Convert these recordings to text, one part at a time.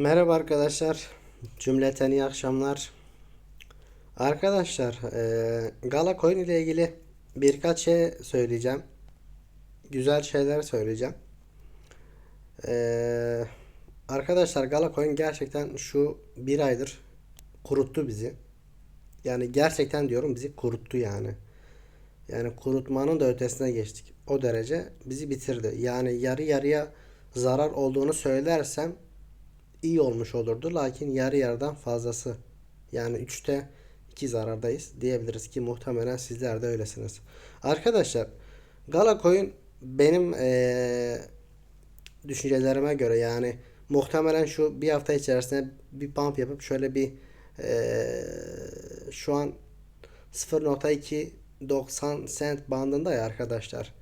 Merhaba arkadaşlar. Cümleten iyi akşamlar. Arkadaşlar, eee Gala Coin ile ilgili birkaç şey söyleyeceğim. Güzel şeyler söyleyeceğim. Eee, arkadaşlar Gala Coin gerçekten şu bir aydır kuruttu bizi. Yani gerçekten diyorum bizi kuruttu yani. Yani kurutmanın da ötesine geçtik. O derece bizi bitirdi. Yani yarı yarıya zarar olduğunu söylersem iyi olmuş olurdu. Lakin yarı yarıdan fazlası. Yani 3'te 2 zarardayız diyebiliriz ki muhtemelen sizler de öylesiniz. Arkadaşlar Gala Coin benim eee, düşüncelerime göre yani muhtemelen şu bir hafta içerisinde bir pump yapıp şöyle bir eee, şu an 0.290 cent bandında ya arkadaşlar.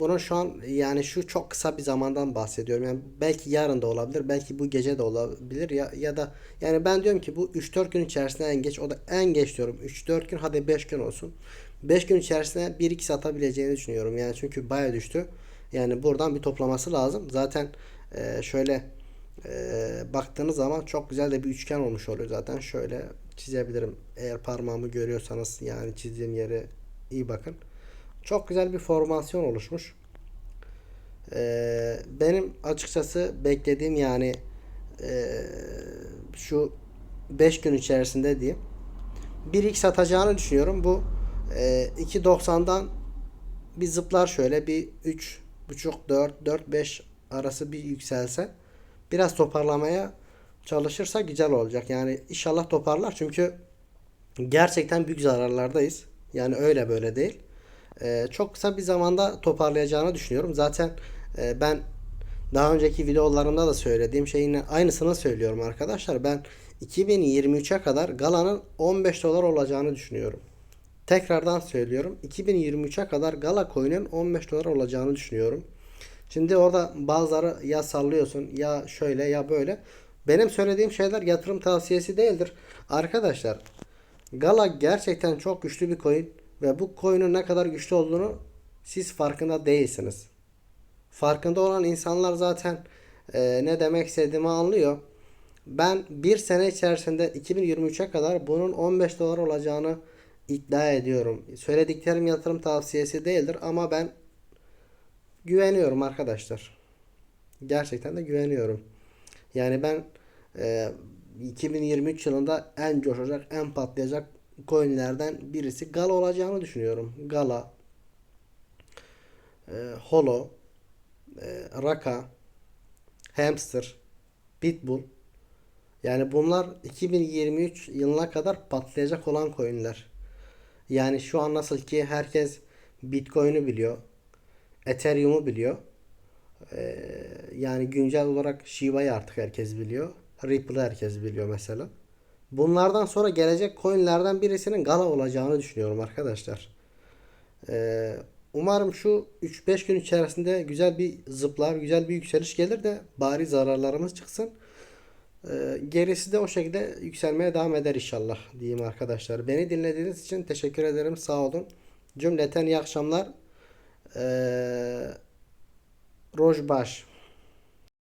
Bunun şu an yani şu çok kısa bir zamandan bahsediyorum. Yani belki yarın da olabilir, belki bu gece de olabilir ya ya da yani ben diyorum ki bu 3-4 gün içerisinde en geç o da en geç diyorum 3-4 gün hadi 5 gün olsun. 5 gün içerisinde 1-2 satabileceğini düşünüyorum. Yani çünkü baya düştü. Yani buradan bir toplaması lazım. Zaten e, şöyle e, baktığınız zaman çok güzel de bir üçgen olmuş oluyor zaten. Şöyle çizebilirim. Eğer parmağımı görüyorsanız yani çizdiğim yere iyi bakın. Çok güzel bir formasyon oluşmuş. Ee, benim açıkçası beklediğim yani ee, şu 5 gün içerisinde diyeyim. 1x atacağını düşünüyorum. Bu ee, 2.90'dan bir zıplar şöyle bir 3.5 4 4 5 arası bir yükselse biraz toparlamaya çalışırsa güzel olacak. Yani inşallah toparlar çünkü gerçekten büyük zararlardayız. Yani öyle böyle değil. Ee, çok kısa bir zamanda toparlayacağını düşünüyorum. Zaten e, ben daha önceki videolarımda da söylediğim şeyin aynısını söylüyorum arkadaşlar. Ben 2023'e kadar Gala'nın 15 dolar olacağını düşünüyorum. Tekrardan söylüyorum. 2023'e kadar Gala Coin'in 15 dolar olacağını düşünüyorum. Şimdi orada bazıları ya sallıyorsun ya şöyle ya böyle. Benim söylediğim şeyler yatırım tavsiyesi değildir. Arkadaşlar Gala gerçekten çok güçlü bir coin ve bu coin'in ne kadar güçlü olduğunu siz farkında değilsiniz. Farkında olan insanlar zaten e, ne demek istediğimi anlıyor. Ben bir sene içerisinde 2023'e kadar bunun 15 dolar olacağını iddia ediyorum. Söylediklerim yatırım tavsiyesi değildir ama ben güveniyorum arkadaşlar. Gerçekten de güveniyorum. Yani ben e, 2023 yılında en coşacak, en patlayacak coinlerden birisi Gala olacağını düşünüyorum. Gala, e, Holo, e, Raka, Hamster, Pitbull. Yani bunlar 2023 yılına kadar patlayacak olan coinler. Yani şu an nasıl ki herkes Bitcoin'i biliyor. Ethereum'u biliyor. Ee, yani güncel olarak Shiba'yı artık herkes biliyor. Ripple'ı herkes biliyor mesela. Bunlardan sonra gelecek coinlerden birisinin Gala olacağını düşünüyorum arkadaşlar. Ee, umarım şu 3-5 gün içerisinde güzel bir zıplar, güzel bir yükseliş gelir de bari zararlarımız çıksın. Ee, gerisi de o şekilde yükselmeye devam eder inşallah diyeyim arkadaşlar. Beni dinlediğiniz için teşekkür ederim. Sağ olun. Cümleten iyi akşamlar. Ee, Rojbaş